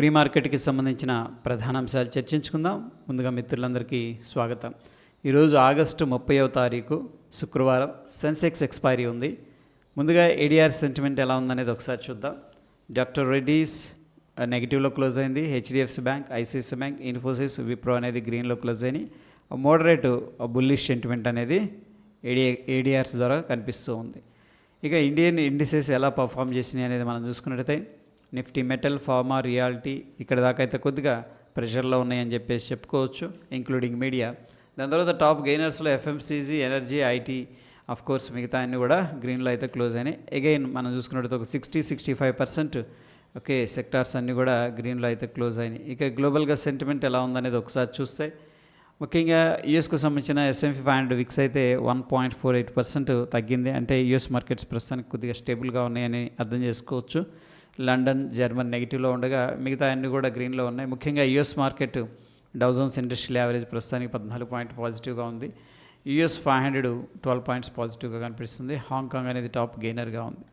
Pre మార్కెట్కి సంబంధించిన ప్రధాన అంశాలు చర్చించుకుందాం. ముందుగా మిత్రులందరికీ స్వాగతం. ఈరోజు ఆగస్టు ముప్పైవ తారీఖు శుక్రవారం. సెన్సెక్స్ ఎక్స్పైరీ ఉంది. ముందుగా ఏడిఆర్ సెంటిమెంట్ ఎలా ఉందనేది ఒకసారి చూద్దాం. డాక్టర్ రెడ్డీస్ నెగిటివ్లో క్లోజ్ అయింది. HDFC bank ICICI bank Infosys Wipro అనేది గ్రీన్లో క్లోజ్ అయినాయి. మోడరేట్ బుల్లిష్ సెంటిమెంట్ అనేది ఏడి ఏడిఆర్స్ ద్వారా కనిపిస్తూ ఉంది. ఇక ఇండియన్ ఇండిసెస్ ఎలా పర్ఫామ్ చేసినాయి అనేది మనం చూసుకున్నట్టయితే నిఫ్టీ మెటల్ ఫార్మా రియాలిటీ ఇక్కడ దాకా అయితే కొద్దిగా ప్రెషర్లో ఉన్నాయని చెప్పేసి చెప్పుకోవచ్చు ఇంక్లూడింగ్ మీడియా దాని తర్వాత top గెయినర్స్లో FMCG energy IT of course మిగతా అన్ని కూడా గ్రీన్లో అయితే క్లోజ్ అయినాయి. అగైన్ మనం చూసుకున్నట్టు ఒక sixty sixty five percent okay sectors అన్నీ కూడా గ్రీన్లో అయితే క్లోజ్ అయినాయి. ఇక గ్లోబల్గా సెంటిమెంట్ ఎలా ఉందనేది ఒకసారి చూస్తే ముఖ్యంగా యూఎస్కు సంబంధించిన S and P five hundred VIX అయితే one point four eight percent తగ్గింది. అంటే యూఎస్ మార్కెట్స్ ప్రస్తుతానికి కొద్దిగా స్టేబుల్గా ఉన్నాయని అర్థం చేసుకోవచ్చు. లండన్ జర్మన్ నెగిటివ్లో ఉండగా మిగతా అన్ని కూడా గ్రీన్లో ఉన్నాయి. ముఖ్యంగా US market Dow Jones industrial average ప్రస్తుతానికి పద్నాలుగు పాయింట్ పాజిటివ్గా ఉంది. US five hundred twelve points పాజిటివ్గా కనిపిస్తుంది. హాంకాంగ్ అనేది టాప్ గెయినర్గా ఉంది.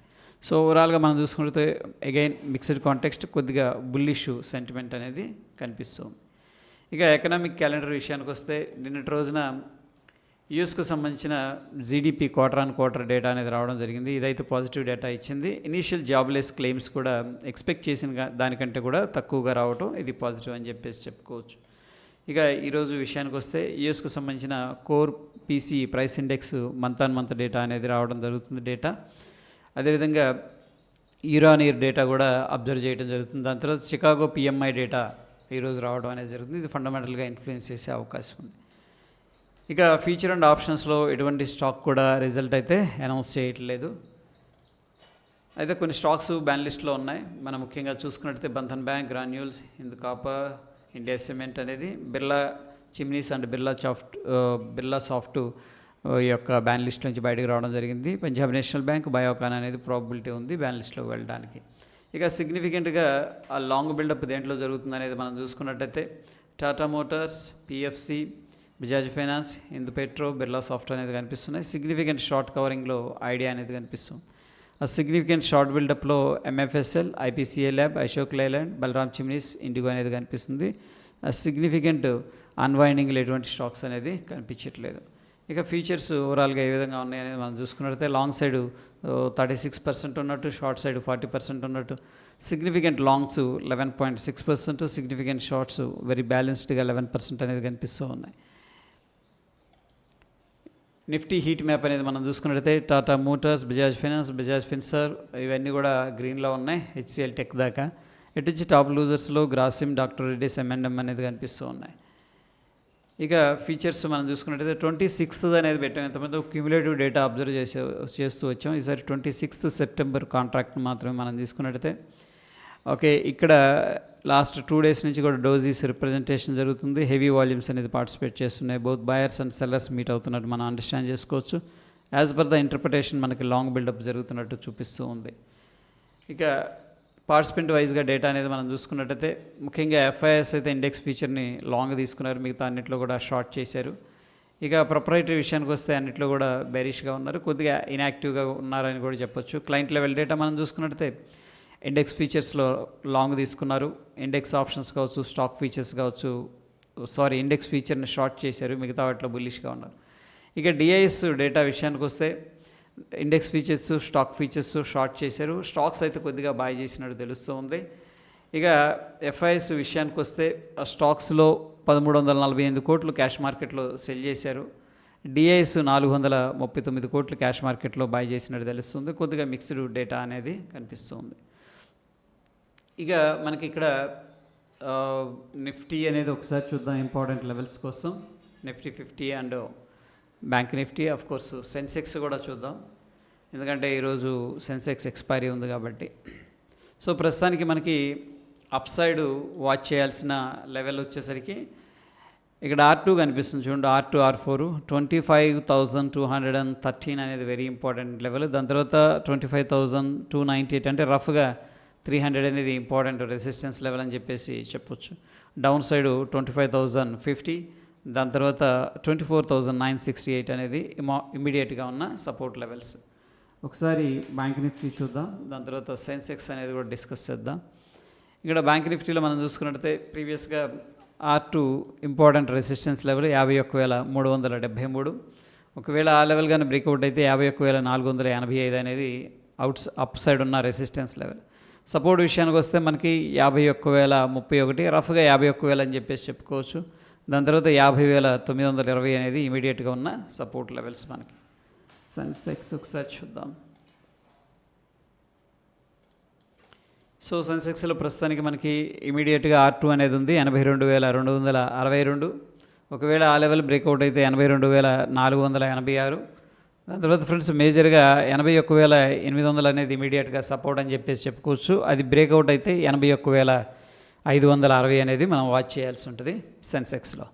సో ఓవరాల్గా మనం చూసుకుంటే అగైన్ మిక్స్డ్ కాంటెక్స్ట్ కొద్దిగా బుల్లిష్ సెంటిమెంట్ అనేది కనిపిస్తుంది. ఇక ఎకనామిక్ క్యాలెండర్ విషయానికి వస్తే నిన్నటి రోజున యూఎస్కు సంబంధించిన GDP quarter on quarter data అనేది రావడం జరిగింది. ఇదైతే పాజిటివ్ డేటా ఇచ్చింది. ఇనీషియల్ జాబ్లెస్ క్లెయిమ్స్ కూడా ఎక్స్పెక్ట్ చేసిన దానికంటే కూడా తక్కువగా రావటం ఇది పాజిటివ్ అని చెప్పేసి చెప్పుకోవచ్చు. ఇక ఈరోజు విషయానికి వస్తే యూఎస్కు సంబంధించిన core PC price index month on month data అనేది రావడం జరుగుతుంది డేటా. అదేవిధంగా ఇరాన్ ఇయర్ డేటా కూడా అబ్జర్వ్ చేయడం జరుగుతుంది. దాని తర్వాత చికాగో పిఎంఐ డేటా ఈరోజు రావడం అనేది జరుగుతుంది. ఇది ఫండమెంటల్గా ఇన్ఫ్లుయెన్స్ చేసే అవకాశం ఉంది. ఇక ఫ్యూచర్ అండ్ ఆప్షన్స్లో ఎటువంటి స్టాక్ కూడా రిజల్ట్ అయితే అనౌన్స్ చేయట్లేదు. అయితే కొన్ని స్టాక్స్ బ్యాన్ లిస్ట్లో ఉన్నాయి. మనం ముఖ్యంగా చూసుకున్నట్టయితే Bandhan bank granules Hindu copper India cement అనేది Birla chimneys and Birla soft Birla soft ఈ యొక్క బ్యాన్ లిస్ట్ నుంచి బయటకు రావడం జరిగింది. పంజాబ్ నేషనల్ బ్యాంక్ బయోకాన్ అనేది ప్రాబిలిటీ ఉంది బ్యాన్ లిస్ట్లో వెళ్ళడానికి. ఇక సిగ్నిఫికెంట్గా ఆ లాంగ్ బిల్డప్ దేంట్లో జరుగుతుంది అనేది మనం చూసుకున్నట్టయితే Tata motors PFC Bajaj finance ఇందు పెట్రో బిర్లా సాఫ్ట్ అనేది కనిపిస్తున్నాయి. సిగ్నిఫికెంట్ షార్ట్ కవరింగ్లో ఐడియా అనేది కనిపిస్తుంది. ఆ significant short బిల్డప్లో MFSL IPCA lab Ashok Leyland Balram chimneys IndiGo అనేది కనిపిస్తుంది. ఆ సిగ్నిఫికెంట్ అన్వైండింగ్లో ఎటువంటి స్టాక్స్ అనేది కనిపించట్లేదు. ఇక ఫీచర్స్ ఓవరాల్గా ఏ విధంగా ఉన్నాయనేది మనం చూసుకున్నట్లయితే long side thirty six percent ఉన్నట్టు షార్ట్ సైడ్ ఫార్టీ పర్సెంట్ ఉన్నట్టు significant longs eleven point six percent significant shorts very బ్యాలెన్స్డ్గా లెవెన్ పర్సెంట్ అనేది కనిపిస్తూ ఉన్నాయి. నిఫ్టీ హీట్ మ్యాప్ అనేది మనం చూసుకున్నట్లయితే టాటా మోటార్స్ బజాజ్ ఫైనాన్స్ బజాజ్ ఫిన్సర్ ఇవన్నీ కూడా గ్రీన్లో ఉన్నాయి హెచ్సిఎల్ టెక్ దాకా. ఇటు వచ్చి టాప్ లూజర్స్లో గ్రాసిమ్ డాక్టర్ రెడ్డిస్ ఎంఎన్ఎం అనేది కనిపిస్తూ ఉన్నాయి. ఇక ఫీచర్స్ మనం చూసుకున్నట్టయితే ట్వంటీ సిక్స్త్ అనేది పెట్టాం. ఎంతమంది క్యూములేటివ్ డేటా అబ్జర్వ్ చేసే చేస్తూ వచ్చాం. ఈసారి ట్వంటీ సిక్స్త్ సెప్టెంబర్ కాంట్రాక్ట్ మాత్రమే మనం తీసుకున్నట్టయితే ఓకే ఇక్కడ లాస్ట్ టూ డేస్ నుంచి కూడా డోజీస్ రిప్రజెంటేషన్ జరుగుతుంది. హెవీ వాల్యూమ్స్ అనేది పార్టిసిపేట్ చేస్తున్నాయి. Both buyers and sellers meet అవుతున్నట్టు మనం అండర్స్టాండ్ చేసుకోవచ్చు. యాజ్ పర్ ద ఇంటర్ప్రిటేషన్ మనకి లాంగ్ బిల్డప్ జరుగుతున్నట్టు చూపిస్తూ ఉంది. ఇక పార్టిసిపెంట్ వైజ్గా డేటా అనేది మనం చూసుకున్నట్టయితే ముఖ్యంగా ఎఫ్ఐఎస్ అయితే ఇండెక్స్ ఫీచర్ని లాంగ్ తీసుకున్నారు. మిగతా అన్నింటిలో కూడా షార్ట్ చేశారు. ఇక ప్రొపరేటరీ విషయానికి వస్తే అన్నింటిలో కూడా బెరిష్గా ఉన్నారు. కొద్దిగా ఇన్యాక్టివ్గా ఉన్నారని కూడా చెప్పొచ్చు. క్లయింట్ లెవెల్ డేటా మనం చూసుకున్నట్టయితే ఇండెక్స్ ఫీచర్స్లో లాంగ్ తీసుకున్నారు. ఇండెక్స్ ఆప్షన్స్ కావచ్చు స్టాక్ ఫీచర్స్ కావచ్చు సారీ ఇండెక్స్ ఫీచర్ని షార్ట్ చేశారు. మిగతా వాటిలో బుల్లిష్గా ఉన్నారు. ఇక డిఐఎస్ డేటా విషయానికి వస్తే index futures stock futures short చేశారు. స్టాక్స్ అయితే కొద్దిగా బాయ్ చేసినట్టు తెలుస్తూ ఉంది. ఇక ఎఫ్ఐఎస్ విషయానికి వస్తే ఆ స్టాక్స్లో పదమూడు వందల నలభై ఎనిమిది కోట్లు క్యాష్ మార్కెట్లో సెల్ చేశారు. డిఐఎస్ నాలుగు వందల ముప్పై తొమ్మిది కోట్లు క్యాష్ మార్కెట్లో బాయ్ చేసినట్టు తెలుస్తుంది. కొద్దిగా మిక్స్డ్ డేటా అనేది కనిపిస్తుంది ఇక మనకి ఇక్కడ నిఫ్టీ అనేది ఒకసారి చూద్దాం ఇంపార్టెంట్ లెవెల్స్ కోసం. Nifty fifty and bank Nifty of course Sensex కూడా చూద్దాం. ఎందుకంటే ఈరోజు సెన్సెక్స్ ఎక్స్పైరీ ఉంది కాబట్టి. సో ప్రస్తుతానికి మనకి అప్ సైడ్ వాచ్ చేయాల్సిన లెవెల్ వచ్చేసరికి ఇక్కడ ఆర్ టూ కనిపిస్తుంది చూడండి R two R four twenty five thousand two hundred and thirteen అనేది వెరీ ఇంపార్టెంట్ లెవెల్ దాని తర్వాత twenty five thousand two ninety eight అంటే రఫ్గా త్రీ హండ్రెడ్ అనేది ఇంపార్టెంట్ రెసిస్టెన్స్ లెవెల్ అని చెప్పేసి చెప్పొచ్చు. Down side twenty five thousand fifty దాని తర్వాత twenty four thousand nine sixty eight అనేది ఇమా ఇమీడియట్గా ఉన్న సపోర్ట్ లెవెల్స్ ఒకసారి బ్యాంక్ నిఫ్టీ చూద్దాం. దాని తర్వాత సెన్సెక్స్ అనేది కూడా డిస్కస్ చేద్దాం. ఇక్కడ బ్యాంక్ నిఫ్టీలో మనం చూసుకున్నట్టయితే ప్రీవియస్గా R two important resistance level యాభై ఒక్క వేల మూడు వందల డెబ్భై మూడు. ఒకవేళ ఆ లెవెల్ కానీ బ్రేక్అవుట్ అయితే యాభై ఒక్క వేల నాలుగు వందల ఎనభై ఐదు అనేది అవుట్స్ అప్ సైడ్ ఉన్న రెసిస్టెన్స్ లెవెల్ సపోర్ట్ విషయానికి వస్తే మనకి యాభై ఒక్క వేల ముప్పై ఒకటి రఫ్గా యాభై ఒక్క వేల అని చెప్పేసి చెప్పుకోవచ్చు. దాని తర్వాత యాభై వేల తొమ్మిది వందల ఇరవై అనేది ఇమీడియట్గా ఉన్న సపోర్ట్ లెవెల్స్ మనకి. సెన్సెక్స్ ఒకసారి చూద్దాం. సో సెన్సెక్స్లో ప్రస్తుతానికి మనకి ఇమీడియట్గా ఆర్ టూ అనేది ఉంది ఎనభై రెండు వేల రెండు వందల అరవై రెండు. ఒకవేళ ఆ లెవెల్ బ్రేక్అవుట్ అయితే ఎనభై రెండు వేల నాలుగు వందల ఎనభై ఆరు. దాని తర్వాత ఫ్రెండ్స్ మేజర్గా ఎనభై ఒక్క వేల ఎనిమిది వందలు అనేది ఇమీడియట్గా సపోర్ట్ అని చెప్పేసి చెప్పుకోవచ్చు. అది బ్రేక్అవుట్ అయితే ఎనభై ఒక్క వేల ఐదు వందల అరవై అనేది మనం వాచ్ చేయాల్సి ఉంటుంది సెన్సెక్స్లో.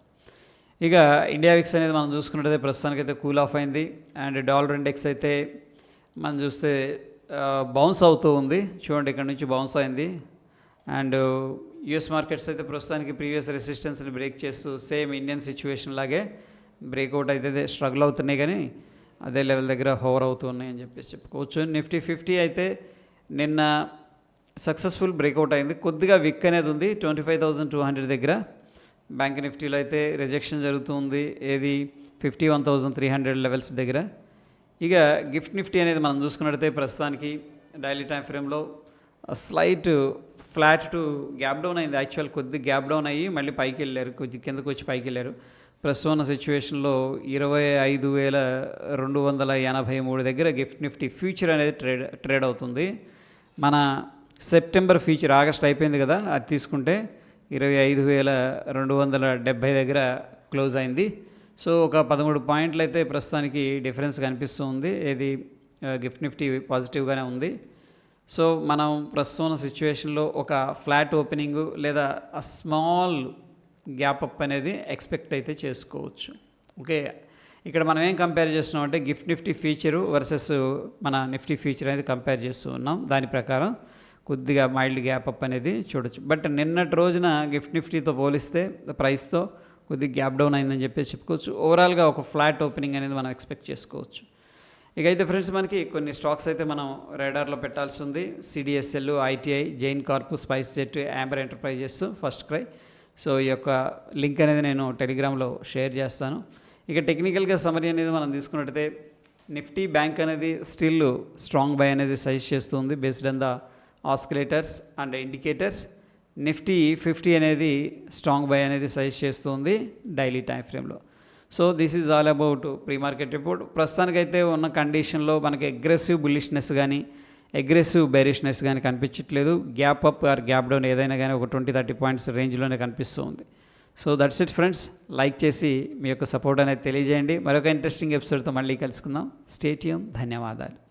ఇక ఇండియా విక్స్ అనేది మనం చూసుకున్నట్టయితే ప్రస్తుతానికైతే కూల్ ఆఫ్ అయింది. అండ్ డాలర్ ఇండెక్స్ అయితే మనం చూస్తే బౌన్స్ అవుతూ ఉంది. చూడండి ఇక్కడ నుంచి బౌన్స్ అయింది. అండ్ యుఎస్ మార్కెట్స్ అయితే ప్రస్తుతానికి ప్రీవియస్ రెసిస్టెన్స్ని బ్రేక్ చేస్తూ సేమ్ ఇండియన్ సిచ్యువేషన్ లాగే బ్రేక్అవుట్ అయితే స్ట్రగుల్ అవుతున్నాయి కానీ అదే లెవెల్ దగ్గర హోవర్ అవుతున్నాయి అని చెప్పేసి చెప్పుకోవచ్చు. నిఫ్టీ ఫిఫ్టీ అయితే నిన్న సక్సెస్ఫుల్ బ్రేక్అవుట్ అయింది. కొద్దిగా విక్ అనేది ఉంది. Twenty five thousand two hundred దగ్గర. బ్యాంక్ నిఫ్టీలో అయితే రిజెక్షన్ జరుగుతుంది ఏది? Fifty one thousand three hundred levels దగ్గర. ఇక గిఫ్ట్ నిఫ్టీ అనేది మనం చూసుకున్నట్టయితే ప్రస్తుతానికి డైలీ టైం ఫ్రేమ్లో slight flat to gap down అయింది. యాక్చువల్ కొద్ది గ్యాప్ డౌన్ అయ్యి మళ్ళీ పైకి వెళ్ళారు. కొద్ది కిందకు వచ్చి పైకి వెళ్ళారు. ప్రస్తుత ఉన్న సిచ్యువేషన్లో ఇరవై ఐదు వేల రెండు వందల ఎనభై మూడు దగ్గర గిఫ్ట్ నిఫ్టీ ఫ్యూచర్ అనేది ట్రేడ్ ట్రేడ్ అవుతుంది. మన సెప్టెంబర్ ఫ్యూచర్ ఆగస్ట్ అయిపోయింది కదా అది తీసుకుంటే ఇరవై ఐదు వేల రెండు వందల డెబ్భై దగ్గర క్లోజ్ అయింది. సో ఒక పదమూడు పాయింట్లు అయితే ప్రస్తుతానికి డిఫరెన్స్ కనిపిస్తుంది. ఏది గిఫ్ట్ నిఫ్టీ పాజిటివ్గానే ఉంది. సో మనం ప్రస్తుతం ఉన్న సిచ్యువేషన్లో ఒక ఫ్లాట్ ఓపెనింగ్ లేదా స్మాల్ గ్యాప్ అప్ అనేది ఎక్స్పెక్ట్ అయితే చేసుకోవచ్చు. ఓకే ఇక్కడ మనం ఏం కంపేర్ చేస్తున్నాం అంటే గిఫ్ట్ నిఫ్టీ ఫీచరు వర్సెస్ మన నిఫ్టీ ఫీచర్ అనేది కంపేర్ చేస్తూ ఉన్నాం. దాని ప్రకారం కొద్దిగా మైల్డ్ గ్యాప్ అప్ అనేది చూడొచ్చు. బట్ నిన్నటి రోజున గిఫ్ట్ నిఫ్టీతో పోలిస్తే ప్రైస్తో కొద్దిగా గ్యాప్ డౌన్ అయిందని చెప్పేసి చెప్పుకోవచ్చు. ఓవరాల్గా ఒక ఫ్లాట్ ఓపెనింగ్ అనేది మనం ఎక్స్పెక్ట్ చేసుకోవచ్చు. ఇక అయితే ఫ్రెండ్స్ మనకి కొన్ని స్టాక్స్ అయితే మనం రేడార్లో పెట్టాల్సి ఉంది. CDSL ITI Jain corp SpiceJet Amber enterprises FirstCry so ఈ యొక్క లింక్ అనేది నేను టెలిగ్రామ్లో షేర్ చేస్తాను. ఇక టెక్నికల్గా సమరీ అనేది మనం తీసుకున్నట్టయితే నిఫ్టీ బ్యాంక్ అనేది స్టిల్ స్ట్రాంగ్ బై అనేది సజెస్ట్ చేస్తుంది based on the oscillators and indicators. Nifty fifty అనేది స్ట్రాంగ్ బై అనేది సజెస్ట్ చేస్తుంది డైలీ టైం ఫ్రేమ్లో. So this is all about pre market report. ప్రస్తుతానికైతే ఉన్న కండిషన్లో మనకి అగ్రెసివ్ బుల్లిష్నెస్ కానీ అగ్రెసివ్ బెరిష్నెస్ కానీ కనిపించట్లేదు. Gap up or gap down ఏదైనా కానీ ఒక ట్వంటీ థర్టీ పాయింట్స్ రేంజ్లోనే కనిపిస్తూ ఉంది so that's it friends like చేసి మీ యొక్క సపోర్ట్ అనేది తెలియజేయండి. మరొక ఇంట్రెస్టింగ్ ఎపిసోడ్తో మళ్ళీ కలుసుకుందాం. స్టేటియం ధన్యవాదాలు.